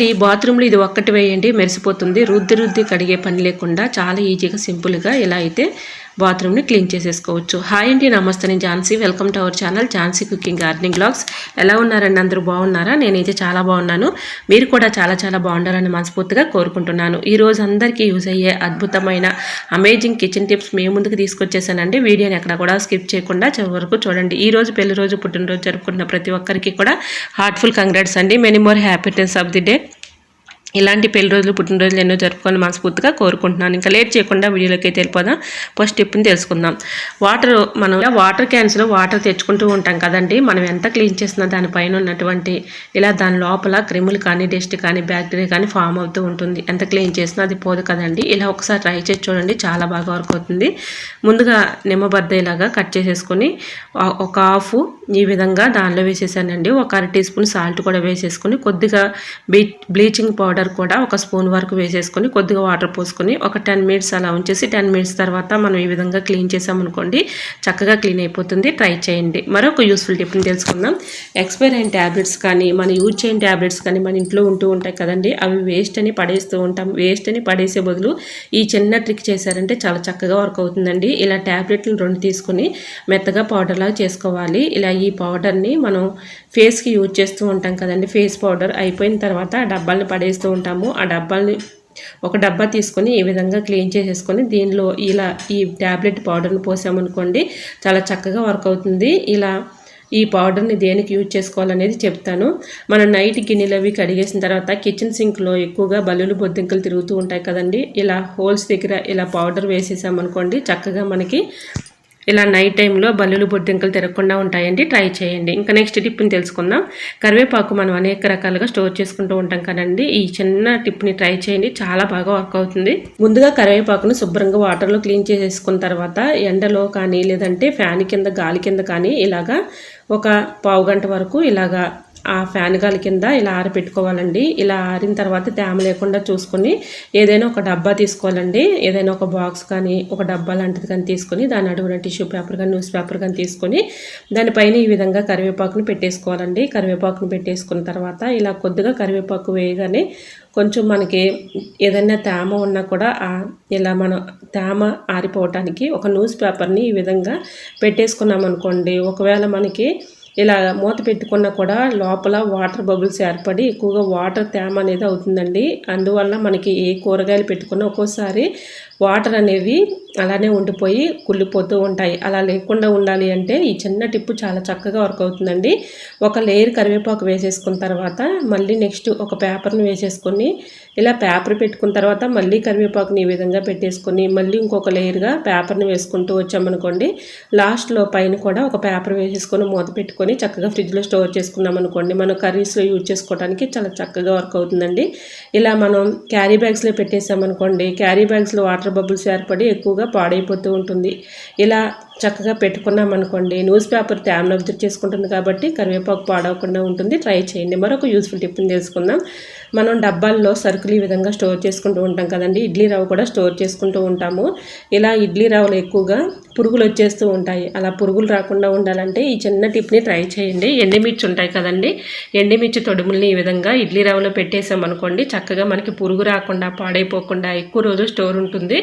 అండి బాత్రూంలో ఇది ఒక్కటి వేయండి మెరిసిపోతుంది. రుద్ది రుద్ది కడిగే పని లేకుండా చాలా ఈజీగా సింపుల్గా ఇలా అయితే బాత్రూమ్ని క్లీన్ చేసేసుకోవచ్చు. హాయ్ అండి నమస్తే. నేను Jhansi. Welcome to our channel Jhansi cooking gardening blogs. ఎలా ఉన్నారండి? అందరూ బాగున్నారా? నేనైతే చాలా బాగున్నాను. మీరు కూడా చాలా చాలా బాగుండాలని మనస్ఫూర్తిగా కోరుకుంటున్నాను. ఈరోజు అందరికీ యూజ్ అయ్యే అద్భుతమైన అమేజింగ్ కిచెన్ టిప్స్ మేము ముందుకు తీసుకొచ్చేసానండి. వీడియోని ఎక్కడ కూడా స్కిప్ చేయకుండా చివరి వరకు చూడండి. ఈ రోజు పెళ్ళి రోజు పుట్టినరోజు జరుపుకున్న ప్రతి ఒక్కరికి కూడా హార్ట్ఫుల్ కంగ్రాట్స్ అండి. Many more happiness of the day. ఇలాంటి పెళ్ళి రోజులు పుట్టినరోజులు ఎన్నో జరుపుకొని మనస్ఫూర్తిగా కోరుకుంటున్నాను. ఇంకా లేట్ చేయకుండా వీడియోలోకి అయితే వెళ్ళిపోదాం. ఫస్ట్ టిప్ని తెలుసుకుందాం. వాటర్ మనం వాటర్ క్యాన్స్లో వాటర్ తెచ్చుకుంటూ ఉంటాం కదండి. మనం ఎంత క్లీన్ చేసినా దానిపైన ఉన్నటువంటి ఇలా దాని లోపల క్రిములు కానీ డస్ట్ కానీ బ్యాక్టీరియా కానీ ఫామ్ అవుతూ ఉంటుంది. ఎంత క్లీన్ చేసినా అది పోదు కదండి. ఇలా ఒకసారి ట్రై చేసి చూడండి. చాలా బాగా వర్క్ అవుతుంది. ముందుగా నిమ్మబద్దేలాగా కట్ చేసేసుకొని ఒక హాఫ్ ఈ విధంగా దానిలో వేసేసానండి. ఒక అర టీ స్పూన్ సాల్ట్ కూడా వేసేసుకొని కొద్దిగా బ్లీచింగ్ పౌడర్ కూడా ఒక స్పూన్ వరకు వేసేసుకొని కొద్దిగా వాటర్ పోసుకొని ఒక టెన్ మినిట్స్ అలా ఉంచేసి టెన్ మినిట్స్ తర్వాత మనం ఈ విధంగా క్లీన్ చేసామనుకోండి చక్కగా క్లీన్ అయిపోతుంది. ట్రై చేయండి. మరొక యూస్ఫుల్ టిప్ని తెలుసుకుందాం. ఎక్స్పైర్ అయిన ట్యాబ్లెట్స్ కానీ మన యూజ్ చేయని ట్యాబ్లెట్స్ కానీ మన ఇంట్లో ఉంటూ ఉంటాయి కదండి. అవి వేస్ట్ అని పడేస్తూ ఉంటాం. వేస్ట్ అని పడేసే బదులు ఈ చిన్న ట్రిక్ చేశారంటే చాలా చక్కగా వర్క్ అవుతుందండి. ఇలా ట్యాబ్లెట్లు రెండు తీసుకొని మెత్తగా పౌడర్ లాగా చేసుకోవాలి. ఇలా ఈ పౌడర్ని మనం ఫేస్కి యూజ్ చేస్తూ ఉంటాం కదండి. ఫేస్ పౌడర్ అయిపోయిన తర్వాత ఆ పడేస్తూ ఉంటాము. ఆ డబ్బాని ఒక డబ్బా తీసుకొని ఈ విధంగా క్లీన్ చేసేసుకొని దీనిలో ఇలా ఈ ట్యాబ్లెట్ పౌడర్ని పోసామనుకోండి చాలా చక్కగా వర్క్ అవుతుంది. ఇలా ఈ పౌడర్ని దేనికి యూజ్ చేసుకోవాలనేది చెప్తాను. మనం నైట్ గిన్నెలు అవి కడిగేసిన తర్వాత కిచెన్ సింక్లో ఎక్కువగా బల్లులు బొద్దింకలు తిరుగుతూ ఉంటాయి కదండి. ఇలా హోల్స్ దగ్గర ఇలా పౌడర్ వేసేసామనుకోండి చక్కగా మనకి ఇలా నైట్ టైంలో బల్లులు బొద్దింకలు తిరగకుండా ఉంటాయండి. ట్రై చేయండి. ఇంకా నెక్స్ట్ టిప్ని తెలుసుకుందాం. కరివేపాకు మనం అనేక రకాలుగా స్టోర్ చేసుకుంటూ ఉంటాం కదండి. ఈ చిన్న టిప్ని ట్రై చేయండి. చాలా బాగా వర్క్ అవుతుంది. ముందుగా కరివేపాకును శుభ్రంగా వాటర్లో క్లీన్ చేసేసుకున్న తర్వాత ఎండలో కానీ లేదంటే ఫ్యాన్ కింద గాలి కింద కానీ ఇలాగా ఒక పావు గంట వరకు ఇలాగా ఆ ఫ్యాన్ గాలి కింద ఇలా ఆరిపెట్టుకోవాలండి. ఇలా ఆరిన తర్వాత తేమ లేకుండా చూసుకొని ఏదైనా ఒక డబ్బా తీసుకోవాలండి. ఏదైనా ఒక బాక్స్ కానీ ఒక డబ్బా లాంటిది కానీ తీసుకొని దాని అడుగున టిష్యూ పేపర్ కానీ న్యూస్ పేపర్ కానీ తీసుకొని దానిపైన ఈ విధంగా కరివేపాకుని పెట్టేసుకోవాలండి. కరివేపాకుని పెట్టేసుకున్న తర్వాత ఇలా కొద్దిగా కరివేపాకు వేయగానే కొంచెం మనకి ఏదైనా తేమ ఉన్నా కూడా ఇలా మనం తేమ ఆరిపోవటానికి ఒక న్యూస్ పేపర్ని ఈ విధంగా పెట్టేసుకున్నాం అనుకోండి ఒకవేళ మనకి ఇలా మూత పెట్టుకున్నా కూడా లోపల వాటర్ బబుల్స్ ఏర్పడి ఎక్కువగా వాటర్ తేమ అనేది అవుతుందండి. అందువల్ల మనకి ఏ కూరగాయలు పెట్టుకున్నా ఒక్కోసారి వాటర్ అనేవి అలానే ఉండిపోయి కుళ్ళిపోతూ ఉంటాయి. అలా లేకుండా ఉండాలి అంటే ఈ చిన్న టిప్పు చాలా చక్కగా వర్క్ అవుతుందండి. ఒక లేయర్ కరివేపాకు వేసేసుకున్న తర్వాత మళ్ళీ నెక్స్ట్ ఒక పేపర్ని వేసేసుకొని ఇలా పేపర్ పెట్టుకున్న తర్వాత మళ్ళీ కరివేపాకుని ఈ విధంగా పెట్టేసుకొని మళ్ళీ ఇంకొక లేయర్గా పేపర్ని వేసుకుంటూ వచ్చామనుకోండి లాస్ట్లో పైన కూడా ఒక పేపర్ వేసేసుకొని మూత పెట్టుకొని చక్కగా ఫ్రిడ్జ్లో స్టోర్ చేసుకున్నాం అనుకోండి మనం కర్రీస్లో యూజ్ చేసుకోవడానికి చాలా చక్కగా వర్క్ అవుతుందండి. ఇలా మనం క్యారీ బ్యాగ్స్లో పెట్టేసామనుకోండి క్యారీ బ్యాగ్స్లో వాటర్ బబుల్స్ ఏర్పడి ఎక్కువగా పాడైపోతూ ఉంటుంది. ఇలా చక్కగా పెట్టుకున్నాం అనుకోండి. న్యూస్ పేపర్ తేమను అబ్జర్వ్ చేసుకుంటుంది కాబట్టి కరివేపాకు పాడవకుండా ఉంటుంది. ట్రై చేయండి. మరొక యూస్ఫుల్ టిప్ని తెలుసుకుందాం. మనం డబ్బాల్లో సరుకులు ఈ విధంగా స్టోర్ చేసుకుంటూ ఉంటాం కదండి. ఇడ్లీ రవ్వ కూడా స్టోర్ చేసుకుంటూ ఉంటాము. ఇలా ఇడ్లీ రవ్వలు ఎక్కువగా పురుగులు వచ్చేస్తూ ఉంటాయి. అలా పురుగులు రాకుండా ఉండాలంటే ఈ చిన్న టిప్ని ట్రై చేయండి. ఎండిమిర్చి ఉంటాయి కదండి. ఎండిమిర్చి తొడుముల్ని ఈ విధంగా ఇడ్లీ రవ్వలో పెట్టేసాం అనుకోండి చక్కగా మనకి పురుగు రాకుండా పాడైపోకుండా ఎక్కువ రోజులు స్టోర్ ఉంటుంది.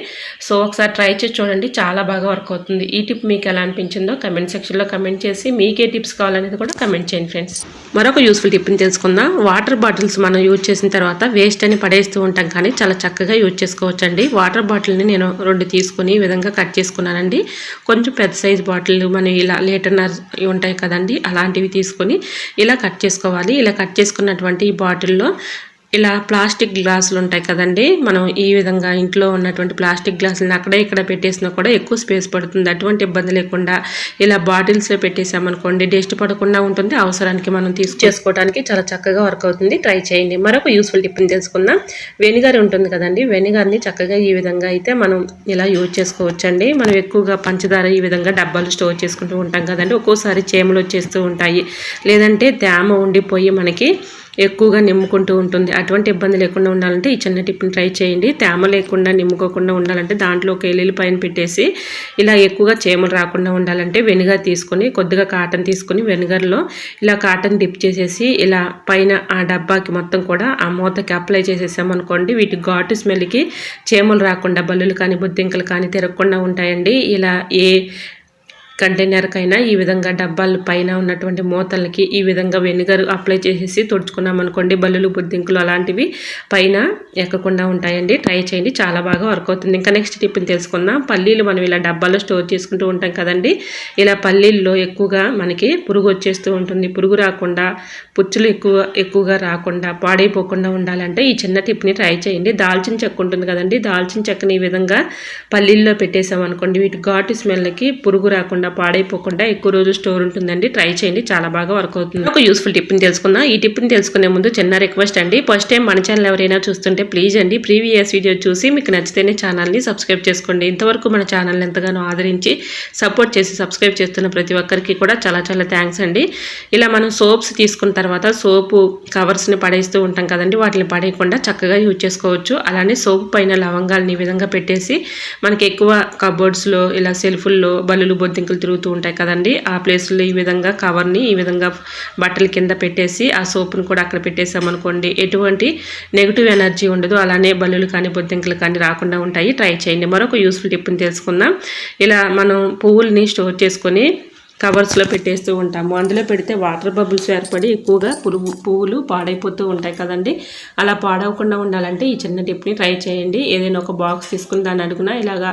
సో ఒకసారి ట్రై చేసి చూడండి. చాలా బాగా వర్క్ అవుతుంది. ఈ టిప్ మీకు ఎలా అనిపించిందో కమెంట్ సెక్షన్లో కమెంట్ చేసి మీకే టిప్స్ కావాలనేది కూడా కమెంట్ చేయండి ఫ్రెండ్స్. మరొక యూస్ఫుల్ టిప్ని తెలుసుకుందాం. వాటర్ బాటిల్స్ మనం యూజ్ చేసిన తర్వాత వేస్ట్ అని పడేస్తూ ఉంటాం కానీ చాలా చక్కగా యూజ్ చేసుకోవచ్చండి. వాటర్ బాటిల్ని నేను రెండు తీసుకుని ఈ విధంగా కట్ చేసుకున్నానండి. కొంచెం పెద్ద సైజ్ బాటిల్ మనం ఇలా లీటర్నర్ ఉంటాయి కదండి అలాంటివి తీసుకొని ఇలా కట్ చేసుకోవాలి. ఇలా కట్ చేసుకున్నటువంటి ఈ బాటిల్లో ఇలా ప్లాస్టిక్ గ్లాసులు ఉంటాయి కదండి మనం ఈ విధంగా ఇంట్లో ఉన్నటువంటి ప్లాస్టిక్ గ్లాసులను అక్కడే ఇక్కడ పెట్టేసినా కూడా ఎక్కువ స్పేస్ పడుతుంది. అటువంటి ఇబ్బంది లేకుండా ఇలా బాటిల్స్లో పెట్టేసామనుకోండి డస్ట్ పడకుండా ఉంటుంది. అవసరానికి మనం తీసుకు చేసుకోవడానికి చాలా చక్కగా వర్క్ అవుతుంది. ట్రై చేయండి. మరొక యూస్ఫుల్ టిప్ని తెలుసుకుందాం. వెనిగర్ ఉంటుంది కదండి వెనిగర్ని చక్కగా ఈ విధంగా అయితే మనం ఇలా యూజ్ చేసుకోవచ్చండి. మనం ఎక్కువగా పంచదార ఈ విధంగా డబ్బాలు స్టోర్ చేసుకుంటూ ఉంటాం కదండి. ఒక్కోసారి చేమలు వచ్చేస్తూ ఉంటాయి. లేదంటే తేమ ఉండిపోయి మనకి ఎక్కువగా నిమ్ముకుంటూ ఉంటుంది. అటువంటి ఇబ్బంది లేకుండా ఉండాలంటే ఈ చిన్న టిప్ని ట్రై చేయండి. తేమ లేకుండా నిమ్ముకోకుండా ఉండాలంటే దాంట్లో ఒక ఎల్లుల్లి పైన పెట్టేసి ఇలా ఎక్కువగా చేమలు రాకుండా ఉండాలంటే వెనిగర్ తీసుకొని కొద్దిగా కాటన్ తీసుకొని వెనిగర్లో ఇలా కాటన్ డిప్ చేసేసి ఇలా పైన ఆ డబ్బాకి మొత్తం కూడా ఆ మూతకి అప్లై చేసేసామనుకోండి వీటి ఘాటు స్మెల్కి చేమలు రాకుండా బల్లులు కానీ బుద్ధింకలు కానీ తిరగకుండా ఉంటాయండి. ఇలా ఏ కంటైనర్కైనా ఈ విధంగా డబ్బాలు పైన ఉన్నటువంటి మూతలకి ఈ విధంగా వెనిగర్ అప్లై చేసేసి తుడుచుకున్నాం అనుకోండి బల్లులు బుద్ధింకులు అలాంటివి పైన ఎక్కకుండా ఉంటాయండి. ట్రై చేయండి చాలా బాగా వర్క్ అవుతుంది. ఇంకా నెక్స్ట్ టిప్ని తెలుసుకుందాం. పల్లీలు మనం ఇలా డబ్బాలో స్టోర్ చేసుకుంటూ ఉంటాం కదండి. ఇలా పల్లీల్లో ఎక్కువగా మనకి పురుగు వచ్చేస్తూ ఉంటుంది. పురుగు రాకుండా పుచ్చులు ఎక్కువ ఎక్కువగా రాకుండా పాడైపోకుండా ఉండాలంటే ఈ చిన్న టిప్ని ట్రై చేయండి. దాల్చిన చెక్క ఉంటుంది కదండి. దాల్చిన చెక్కని ఈ విధంగా పల్లీల్లో పెట్టేసాం అనుకోండి వీటి ఘాటు స్మెల్కి పురుగు రాకుండా కాకుండా పాడైపోకుండా ఎక్కువ రోజు స్టోర్ ఉంటుందండి. ట్రై చేయండి. చాలా బాగా వర్క్ అవుతుంది. ఒక యూస్ఫుల్ టిప్ని తెలుసుకుందాం. ఈ టిప్ని తెలుసుకునే ముందు చిన్న రిక్వెస్ట్ అండి. ఫస్ట్ టైం మన ఛానల్ ఎవరైనా చూస్తుంటే ప్లీజ్ అండి ప్రీవియస్ వీడియో చూసి మీకు నచ్చితేనే ఛానల్ని సబ్స్క్రైబ్ చేసుకోండి. ఇంతవరకు మన ఛానల్ని ఎంతగానో ఆదరించి సపోర్ట్ చేసి సబ్స్క్రైబ్ చేస్తున్న ప్రతి ఒక్కరికి కూడా చాలా చాలా థ్యాంక్స్ అండి. ఇలా మనం సోప్స్ తీసుకున్న తర్వాత సోపు కవర్స్ని పడేస్తూ ఉంటాం కదండి. వాటిని పడేయకుండా చక్కగా యూజ్ చేసుకోవచ్చు. అలానే సోప్ పైన లవంగాలని ఈ విధంగా పెట్టేసి మనకి ఎక్కువ కబోర్డ్స్లో ఇలా సెల్ఫుల్లో బల్లులు బొద్దింకులు తిరుగుతూ ఉంటాయి కదండి. ఆ ప్లేస్లో ఈ విధంగా కవర్ని ఈ విధంగా బట్టల కింద పెట్టేసి ఆ సోపుని కూడా అక్కడ పెట్టేసామనుకోండి ఎటువంటి నెగిటివ్ ఎనర్జీ ఉండదు. అలానే బల్లులు కానీ బొద్దింకలు కానీ రాకుండా ఉంటాయి. ట్రై చేయండి. మరొక యూస్ఫుల్ టిప్ని తెలుసుకుందాం. ఇలా మనం పువ్వుల్ని స్టోర్ చేసుకొని కవర్స్లో పెట్టేస్తూ ఉంటాము. అందులో పెడితే వాటర్ బబుల్స్ ఏర్పడి ఎక్కువగా పురుగు పువ్వులు పాడైపోతూ ఉంటాయి కదండి. అలా పాడవకుండా ఉండాలంటే ఈ చిన్న టిప్ని ట్రై చేయండి. ఏదైనా ఒక బాక్స్ తీసుకుని దాన్ని అడుగున ఇలాగా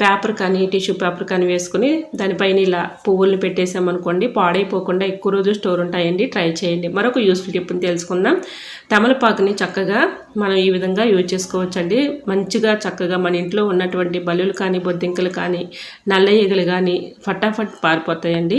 పేపర్ కానీ టిష్యూ పేపర్ కానీ వేసుకుని దానిపైన ఇలా పువ్వుల్ని పెట్టేసామనుకోండి పాడైపోకుండా ఎక్కువ రోజు స్టోర్ ఉంటాయండి. ట్రై చేయండి. మరొక యూస్ఫుల్ టిప్ని తెలుసుకుందాం. తమలపాకుని చక్కగా మనం ఈ విధంగా యూజ్ చేసుకోవచ్చండి. మంచిగా చక్కగా మన ఇంట్లో ఉన్నటువంటి బల్లులు కానీ బొద్దింకలు కానీ నల్ల ఈగలు కానీ ఫటాఫట్ పారిపోతాయండి.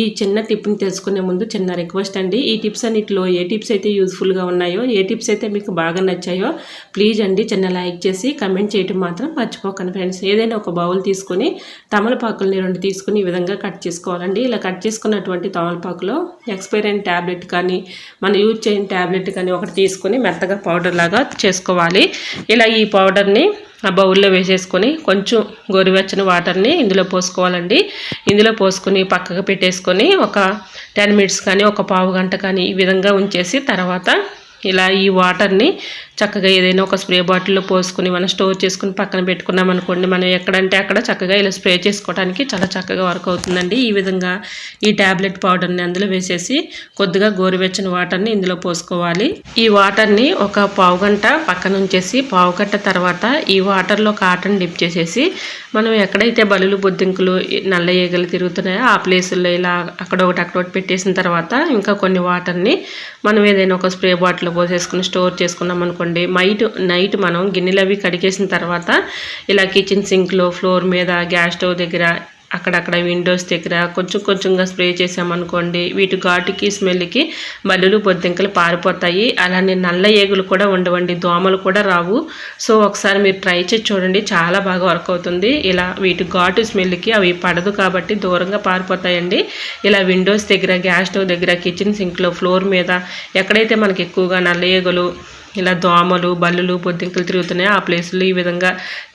ఈ చిన్న టిప్ని తెలుసుకునే ముందు చిన్న రిక్వెస్ట్ అండి. ఈ టిప్స్ అన్నిటిలో ఏ టిప్స్ అయితే యూస్ఫుల్గా ఉన్నాయో ఏ టిప్స్ అయితే మీకు బాగా నచ్చాయో ప్లీజ్ అండి చిన్న లైక్ చేసి కమెంట్ చేయటం మాత్రం మర్చిపోకండి ఫ్రెండ్స్. ఏదైనా ఒక బౌల్ తీసుకొని తమలపాకుల్ని రెండు తీసుకుని ఈ విధంగా కట్ చేసుకోవాలండి. ఇలా కట్ చేసుకున్నటువంటి తమలపాకులో ఎక్స్పైర్ అయిన ట్యాబ్లెట్ కానీ మనం యూజ్ చేయని ట్యాబ్లెట్ కానీ ఒకటి తీసుకొని మెత్తగా పౌడర్ లాగా చేసుకోవాలి. ఇలా ఈ పౌడర్ని ఆ బౌల్లో వేసేసుకొని కొంచెం గోరువెచ్చని వాటర్ని ఇందులో పోసుకోవాలండి. ఇందులో పోసుకొని పక్కకు పెట్టేసుకొని ఒక టెన్ మినిట్స్ కానీ ఒక పావు గంట కానీ ఈ విధంగా ఉంచేసి తర్వాత ఇలా ఈ వాటర్ని చక్కగా ఏదైనా ఒక స్ప్రే బాటిల్లో పోసుకుని మనం స్టోర్ చేసుకుని పక్కన పెట్టుకున్నాం అనుకోండి మనం ఎక్కడంటే అక్కడ చక్కగా ఇలా స్ప్రే చేసుకోవడానికి చాలా చక్కగా వర్క్ అవుతుందండి. ఈ విధంగా ఈ ట్యాబ్లెట్ పౌడర్ని అందులో వేసేసి కొద్దిగా గోరువెచ్చని వాటర్ని ఇందులో పోసుకోవాలి. ఈ వాటర్ని ఒక పావు గంట పక్కన ఉంచేసి పావు గంట తర్వాత ఈ వాటర్లో కాటన్ డిప్ చేసేసి మనం ఎక్కడైతే బలులు బొద్దింకులు నల్ల ఈగలు తిరుగుతున్నాయో ఆ ప్లేసుల్లో ఇలా అక్కడ ఒకటి అక్కడ ఒకటి పెట్టేసిన తర్వాత ఇంకా కొన్ని వాటర్ని మనం ఏదైనా ఒక స్ప్రే బాటిల్ పోసేసుకుని స్టోర్ చేసుకున్నాం అనుకోండి నైట్ నైట్ మనం గిన్నెలు అవి కడిగేసిన తర్వాత ఇలా కిచెన్ సింక్లో ఫ్లోర్ మీద గ్యాస్ స్టవ్ దగ్గర అక్కడక్కడ విండోస్ దగ్గర కొంచెం కొంచెంగా స్ప్రే చేసామనుకోండి వీటి ఘాటుకి స్మెల్కి బల్లులు బొద్దింకలు పారిపోతాయి. అలానే నల్ల ఏగులు కూడా ఉండవండి. దోమలు కూడా రావు. సో ఒకసారి మీరు ట్రై చేసి చూడండి. చాలా బాగా వర్క్ అవుతుంది. ఇలా వీటి ఘాటు స్మెల్కి అవి పడదు కాబట్టి దూరంగా పారిపోతాయండి. ఇలా విండోస్ దగ్గర గ్యాస్ స్టవ్ దగ్గర కిచెన్ సింక్లో ఫ్లోర్ మీద ఎక్కడైతే మనకి ఎక్కువగా నల్ల ఏగులు ఇలా దోమలు బల్లులు బొద్దింకలు తిరుగుతున్నాయి. ఆ ప్లేస్లో ఈ విధంగా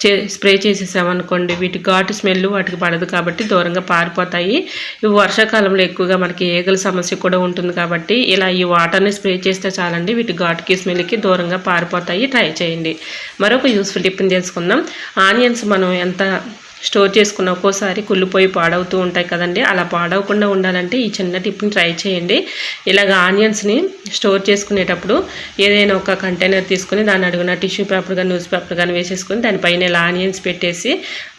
చే స్ప్రే చేసేసామనుకోండి వీటి ఘాటు స్మెల్ వాటికి పడదు కాబట్టి దూరంగా పారిపోతాయి. ఇవి వర్షాకాలంలో ఎక్కువగా మనకి ఏగల సమస్య కూడా ఉంటుంది కాబట్టి ఇలా ఈ వాటర్ని స్ప్రే చేస్తే చాలండి. వీటి ఘాటుకి స్మెల్కి దూరంగా పారిపోతాయి. ట్రై చేయండి. మరొక యూస్ఫుల్ టిప్ని తెలుసుకుందాం. ఆనియన్స్ మనం ఎంత స్టోర్ చేసుకున్న ఒక్కోసారి కుళ్ళిపోయి పాడవుతూ ఉంటాయి కదండి. అలా పాడవకుండా ఉండాలంటే ఈ చిన్న టిప్ని ట్రై చేయండి. ఇలాగ ఆనియన్స్ని స్టోర్ చేసుకునేటప్పుడు ఏదైనా ఒక కంటైనర్ తీసుకుని దాన్ని అడుగున టిష్యూ పేపర్ కానీ న్యూస్ పేపర్ కానీ వేసేసుకుని దానిపైన ఇలా ఆనియన్స్ పెట్టేసి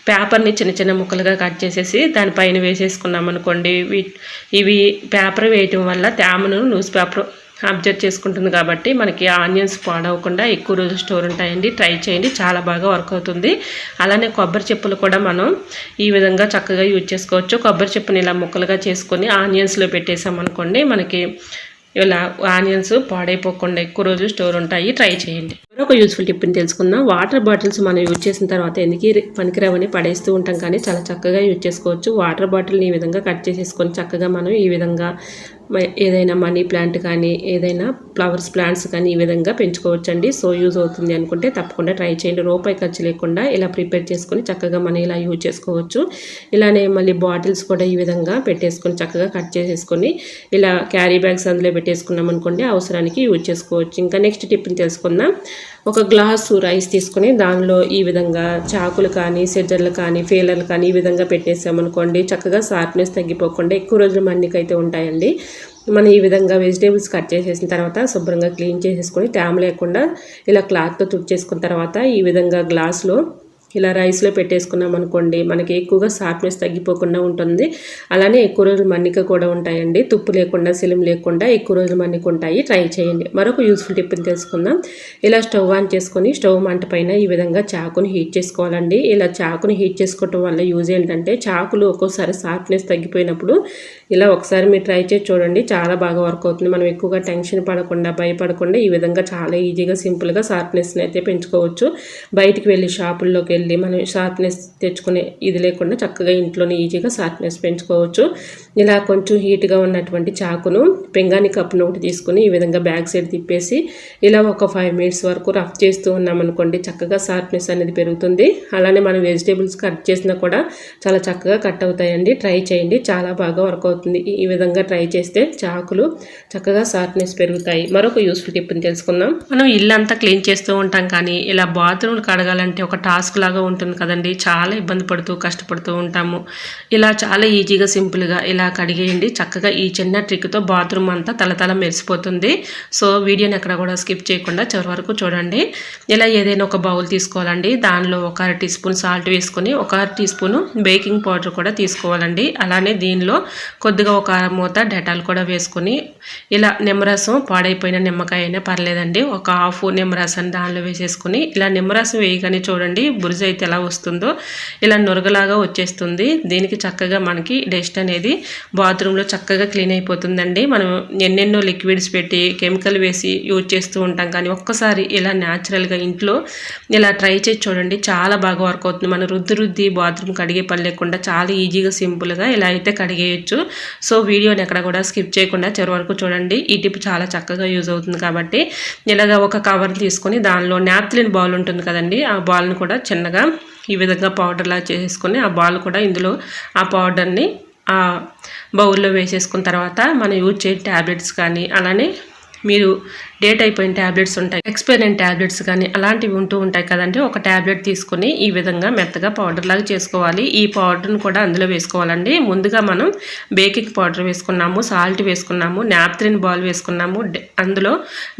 పేపర్ని చిన్న చిన్న ముక్కలుగా కట్ చేసేసి దానిపైన వేసేసుకున్నాం అనుకోండి ఇవి పేపర్ వేయటం వల్ల తేమను న్యూస్ పేపర్ అబ్జర్వ్ చేసుకుంటుంది కాబట్టి మనకి ఆనియన్స్ పాడవకుండా ఎక్కువ రోజులు స్టోర్ ఉంటాయండి. ట్రై చేయండి. చాలా బాగా వర్క్ అవుతుంది. అలానే కొబ్బరి చెప్పులు కూడా మనం ఈ విధంగా చక్కగా యూజ్ చేసుకోవచ్చు. కొబ్బరి చెప్పుని ఇలా ముక్కలుగా చేసుకొని ఆనియన్స్లో పెట్టేసామనుకోండి మనకి ఇలా ఆనియన్స్ పాడైపోకుండా ఎక్కువ రోజులు స్టోర్ ఉంటాయి. ట్రై చేయండి. ఒక యూస్ఫుల్ టిప్ని తెలుసుకుందాం. వాటర్ బాటిల్స్ మనం యూజ్ చేసిన తర్వాత ఎందుకు పనికిరావని పడేస్తూ ఉంటాం కానీ చాలా చక్కగా యూజ్ చేసుకోవచ్చు. వాటర్ బాటిల్ని ఈ విధంగా కట్ చేసేసుకొని చక్కగా మనం ఈ విధంగా ఏదైనా మనీ ప్లాంట్ కానీ ఏదైనా ఫ్లవర్స్ ప్లాంట్స్ కానీ ఈ విధంగా పెంచుకోవచ్చండి. సో యూజ్ అవుతుంది అనుకుంటే తప్పకుండా ట్రై చేయండి. రూపాయి ఖర్చు లేకుండా ఇలా ప్రిపేర్ చేసుకొని చక్కగా మనం ఇలా యూజ్ చేసుకోవచ్చు. ఇలానే మళ్ళీ బాటిల్స్ కూడా ఈ విధంగా పెట్టేసుకొని చక్కగా కట్ చేసేసుకొని ఇలా క్యారీ బ్యాగ్స్ అందులో పెట్టేసుకున్నాం అనుకోండి అవసరానికి యూజ్ చేసుకోవచ్చు. ఇంకా నెక్స్ట్ టిప్ని తెలుసుకుందాం. ఒక గ్లాసు రైస్ తీసుకొని దానిలో ఈ విధంగా చాకులు కానీ సెజర్లు కానీ ఫేలర్లు కానీ ఈ విధంగా పెట్టేసామనుకోండి చక్కగా షార్ప్నెస్ తగ్గిపోకుండా ఎక్కువ రోజులు మన్నికైతే ఉంటాయండి. మనం ఈ విధంగా వెజిటేబుల్స్ కట్ చేసేసిన తర్వాత శుభ్రంగా క్లీన్ చేసేసుకొని ట్యామ్ లేకుండా ఇలా క్లాత్తో తుడిచేసుకున్న తర్వాత ఈ విధంగా గ్లాస్లో ఇలా రైస్లో పెట్టేసుకున్నాం అనుకోండి మనకి ఎక్కువగా షార్ప్నెస్ తగ్గిపోకుండా ఉంటుంది. అలానే ఎక్కువ రోజులు మన్నిక కూడా ఉంటాయండి. తుప్పు లేకుండా సిలిం లేకుండా ఎక్కువ రోజులు మన్నిక ఉంటాయి. ట్రై చేయండి. మరొక యూస్ఫుల్ టిప్ని తెలుసుకుందాం. ఇలా స్టవ్ ఆన్ చేసుకొని స్టవ్ మంట పైన ఈ విధంగా చాకుని హీట్ చేసుకోవాలండి. ఇలా చాకుని హీట్ చేసుకోవటం వల్ల యూజ్ ఏంటంటే చాకులు ఒక్కోసారి షార్ప్నెస్ తగ్గిపోయినప్పుడు ఇలా ఒకసారి మీరు ట్రై చేసి చూడండి. చాలా బాగా వర్క్ అవుతుంది. మనం ఎక్కువగా టెన్షన్ పడకుండా భయపడకుండా ఈ విధంగా చాలా ఈజీగా సింపుల్గా షార్ప్నెస్ని అయితే పెంచుకోవచ్చు. బయటికి వెళ్ళి షాపుల్లోకి వెళ్ళి మనం షార్ప్నెస్ తెచ్చుకునే ఇది లేకుండా చక్కగా ఇంట్లోనే ఈజీగా షార్ప్నెస్ పెంచుకోవచ్చు. ఇలా కొంచెం హీట్గా ఉన్నటువంటి చాకును పెంగాని కప్పును ఒకటి తీసుకుని ఈ విధంగా బ్యాక్ సైడ్ తిప్పేసి ఇలా ఒక ఫైవ్ మినిట్స్ వరకు రఫ్ చేస్తూ ఉన్నాం అనుకోండి చక్కగా షార్ప్నెస్ అనేది పెరుగుతుంది. అలానే మనం వెజిటేబుల్స్ కట్ చేసినా కూడా చాలా చక్కగా కట్ అవుతాయండి. ట్రై చేయండి. చాలా బాగా వర్క్ అవుతుంది. ఈ- ఈ విధంగా ట్రై చేస్తే చాకులు చక్కగా షార్ప్నెస్ పెరుగుతాయి. మరొక యూస్ఫుల్ టిప్ని తెలుసుకుందాం. మనం ఇల్లు అంతా క్లీన్ చేస్తూ ఉంటాం కానీ ఇలా బాత్రూమ్లు కడగాలంటే ఒక టాస్క్ లాగా ఉంటుంది కదండి. చాలా ఇబ్బంది పడుతూ కష్టపడుతూ ఉంటాము. ఇలా చాలా ఈజీగా సింపుల్గా ఇలా కడిగేయండి. చక్కగా ఈ చిన్న ట్రిక్తో బాత్రూమ్ అంతా తలతల మెరిసిపోతుంది. సో వీడియోని ఎక్కడ కూడా స్కిప్ చేయకుండా చివరి వరకు చూడండి. ఇలా ఏదైనా ఒక బౌల్ తీసుకోవాలండి. దానిలో ఒక అర టీ స్పూన్ సాల్ట్ వేసుకొని ఒక అర టీ స్పూన్ బేకింగ్ పౌడర్ కూడా తీసుకోవాలండి. అలానే దీనిలో కొద్దిగా ఒక అర మూత డెటాల్ కూడా వేసుకొని ఇలా నిమ్మరసం పాడైపోయిన నిమ్మకాయ అయినా పర్లేదండి. ఒక హాఫ్ నిమ్మరసం దానిలో వేసేసుకుని ఇలా నిమ్మరసం వేయగానే చూడండి బురుజు అయితే ఎలా వస్తుందో ఇలా నొరగలాగా వచ్చేస్తుంది. దీనికి చక్కగా మనకి డస్ట్ అనేది బాత్రూంలో చక్కగా క్లీన్ అయిపోతుందండి. మనం ఎన్నెన్నో లిక్విడ్స్ పెట్టి కెమికల్ వేసి యూజ్ చేస్తూ ఉంటాం. కానీ ఒక్కసారి ఇలా న్యాచురల్గా ఇంట్లో ఇలా ట్రై చేసి చూడండి. చాలా బాగా వర్క్ అవుతుంది. మనం రుద్ది రుద్ది బాత్రూమ్ కడిగే పని లేకుండా చాలా ఈజీగా సింపుల్గా ఇలా అయితే కడిగేయచ్చు. సో వీడియోని ఎక్కడ కూడా స్కిప్ చేయకుండా చివరి వరకు చూడండి. ఈ టిప్ చాలా చక్కగా యూజ్ అవుతుంది కాబట్టి ఇలాగ ఒక కవర్ తీసుకొని దానిలో నాప్తిలిన్ బాల్ ఉంటుంది కదండి. ఆ బాల్ని కూడా చిన్నగా ఈ విధంగా పౌడర్లా చేసేసుకొని ఆ బాల్ కూడా ఇందులో ఆ పౌడర్ని ఆ బౌల్లో వేసేసుకున్న తర్వాత మనం యూజ్ చేయ ట్యాబ్లెట్స్ కానీ అలానే మీరు డేట్ అయిపోయిన ట్యాబ్లెట్స్ ఉంటాయి. ఎక్స్పైర్ అయిన ట్యాబ్లెట్స్ కానీ అలాంటివి ఉంటూ ఉంటాయి కదండి. ఒక ట్యాబ్లెట్ తీసుకుని ఈ విధంగా మెత్తగా పౌడర్ లాగా చేసుకోవాలి. ఈ పౌడర్ను కూడా అందులో వేసుకోవాలండి. ముందుగా మనం బేకింగ్ పౌడర్ వేసుకున్నాము సాల్ట్ వేసుకున్నాము నాప్త్రిన్ బాల్ వేసుకున్నాము. అందులో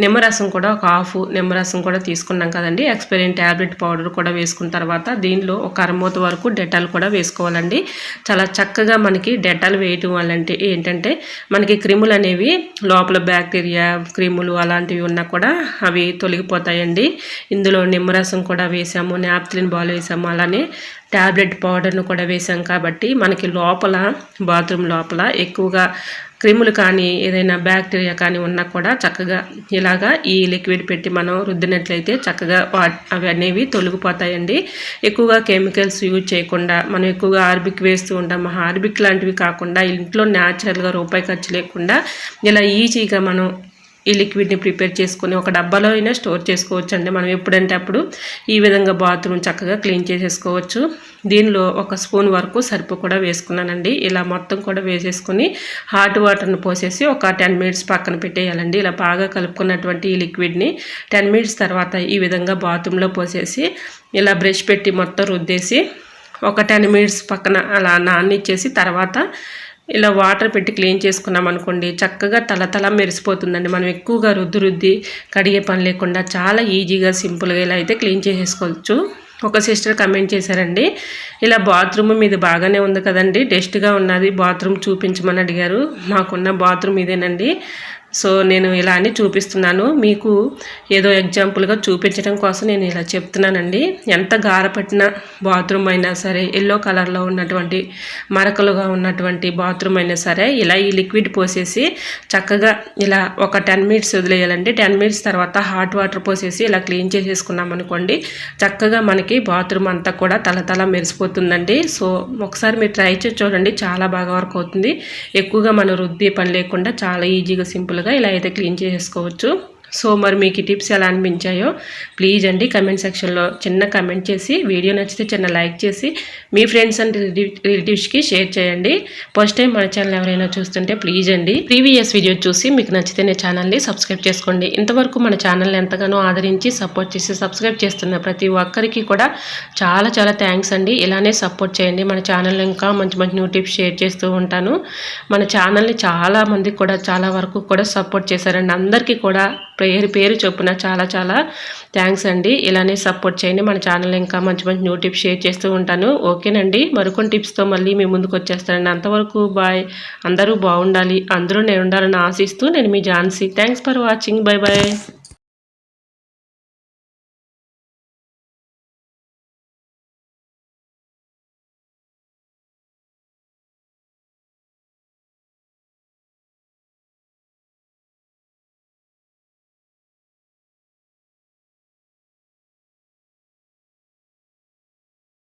నిమ్మరసం కూడా ఒక హాఫ్ నిమ్మరసం కూడా తీసుకున్నాం కదండి. ఎక్స్పైర్ ట్యాబ్లెట్ పౌడర్ కూడా వేసుకున్న తర్వాత దీనిలో ఒక అరమూత వరకు డెటాల్ కూడా వేసుకోవాలండి. చాలా చక్కగా మనకి డెటాల్ వేయటం వల్ల ఏంటంటే మనకి క్రిములు అనేవి లోపల బ్యాక్టీరియా క్రిములు అలాంటి అలాంటివి ఉన్నా కూడా అవి తొలగిపోతాయండి. ఇందులో నిమ్మరసం కూడా వేసాము నాప్తిలిన్ బాల్ వేసాము అలానే ట్యాబ్లెట్ పౌడర్ను కూడా వేసాం కాబట్టి మనకి లోపల బాత్రూమ్ లోపల ఎక్కువగా క్రిములు కానీ ఏదైనా బ్యాక్టీరియా కానీ ఉన్నా కూడా చక్కగా ఇలాగా ఈ లిక్విడ్ పెట్టి మనం రుద్దినట్లయితే చక్కగా వా అవి అనేవి తొలగిపోతాయండి. ఎక్కువగా కెమికల్స్ యూజ్ చేయకుండా మనం ఎక్కువగా ఆర్బిక్ వేస్తూ ఉంటాం. ఆర్బిక్ లాంటివి కాకుండా ఇంట్లో న్యాచురల్గా రూపాయి ఖర్చు లేకుండా ఇలా ఈజీగా మనం ఈ లిక్విడ్ని ప్రిపేర్ చేసుకొని ఒక డబ్బాలో అయినా స్టోర్ చేసుకోవచ్చు అండి మనం ఎప్పుడంటే అప్పుడు ఈ విధంగా బాత్రూమ్ చక్కగా క్లీన్ చేసేసుకోవచ్చు. దీనిలో ఒక స్పూన్ వరకు సరుపు కూడా వేసుకున్నానండి. ఇలా మొత్తం కూడా వేసేసుకొని హాట్ వాటర్ని పోసేసి ఒక టెన్ మినిట్స్ పక్కన పెట్టేయాలండి. ఇలా బాగా కలుపుకున్నటువంటి ఈ లిక్విడ్ని టెన్ మినిట్స్ తర్వాత ఈ విధంగా బాత్రూంలో పోసేసి ఇలా బ్రష్ పెట్టి మొత్తం రుద్దేసి ఒక టెన్ మినిట్స్ పక్కన అలా నాన్నిచ్చేసి తర్వాత ఇలా వాటర్ పెట్టి క్లీన్ చేసుకున్నాం అనుకోండి చక్కగా తల తల మెరిసిపోతుందండి. మనం ఎక్కువగా రుద్ది రుద్ది కడిగే పని లేకుండా చాలా ఈజీగా సింపుల్గా ఇలా అయితే క్లీన్ చేసేసుకోవచ్చు. ఒక సిస్టర్ కమెంట్ చేశారండి ఇలా బాత్రూమ్ మీది బాగానే ఉంది కదండి డస్ట్గా ఉన్నది బాత్రూమ్ చూపించమని అడిగారు. మాకున్న బాత్రూమ్ ఇదేనండి. సో నేను ఇలా అని చూపిస్తున్నాను. మీకు ఏదో ఎగ్జాంపుల్గా చూపించడం కోసం నేను ఇలా చెప్తున్నానండి. ఎంత గారపట్టిన బాత్రూమ్ అయినా సరే ఎల్లో కలర్లో ఉన్నటువంటి మరకలుగా ఉన్నటువంటి బాత్రూమ్ అయినా సరే ఇలా ఈ లిక్విడ్ పోసేసి చక్కగా ఇలా ఒక టెన్ మినిట్స్ వదిలేయాలండి. టెన్ మినిట్స్ తర్వాత హాట్ వాటర్ పోసేసి ఇలా క్లీన్ చేసేసుకున్నాం అనుకోండి చక్కగా మనకి బాత్రూమ్ అంతా కూడా తల మెరిసిపోతుందండి. సో ఒకసారి మీరు ట్రై చేసి చూడండి చాలా బాగా వర్క్ అవుతుంది. ఎక్కువగా మనం రుద్ది పని లేకుండా చాలా ఈజీగా సింపుల్ సింపుల్గా ఇలా అయితే క్లీన్ చేసుకోవచ్చు సో మరి మీకు ఈ టిప్స్ ఎలా అనిపించాయో ప్లీజ్ అండి కమెంట్ సెక్షన్లో చిన్న కమెంట్ చేసి వీడియో నచ్చితే చిన్న లైక్ చేసి మీ ఫ్రెండ్స్ అండ్ రిలేటివ్స్కి షేర్ చేయండి. ఫస్ట్ టైం మన ఛానల్ ఎవరైనా చూస్తుంటే ప్లీజ్ అండి ప్రీవియస్ వీడియో చూసి మీకు నచ్చితే నేను ఛానల్ని సబ్స్క్రైబ్ చేసుకోండి. ఇంతవరకు మన ఛానల్ని ఎంతగానో ఆదరించి సపోర్ట్ చేసి సబ్స్క్రైబ్ చేస్తున్న ప్రతి ఒక్కరికి కూడా చాలా చాలా థ్యాంక్స్ అండి. ఇలానే సపోర్ట్ చేయండి. మన ఛానల్లో ఇంకా మంచి మంచి న్యూ టిప్స్ షేర్ చేస్తూ ఉంటాను. మన ఛానల్ని చాలా మందికి కూడా చాలా వరకు కూడా సపోర్ట్ చేశారండి. అందరికీ కూడా పేరు పేరు చొప్పున చాలా చాలా థ్యాంక్స్ అండి. ఇలానే సపోర్ట్ చేయండి. మన ఛానల్ ఇంకా మంచి మంచి న్యూ టిప్స్ షేర్ చేస్తూ ఉంటాను. ఓకేనండి. మరికొన్ని టిప్స్తో మళ్ళీ మీ ముందుకు వచ్చేస్తానండి. అంతవరకు బాయ్. అందరూ బాగుండాలి. అందరూ నేను ఉండాలని ఆశిస్తూ నేను మీ Jhansi. Thanks for watching. Bye bye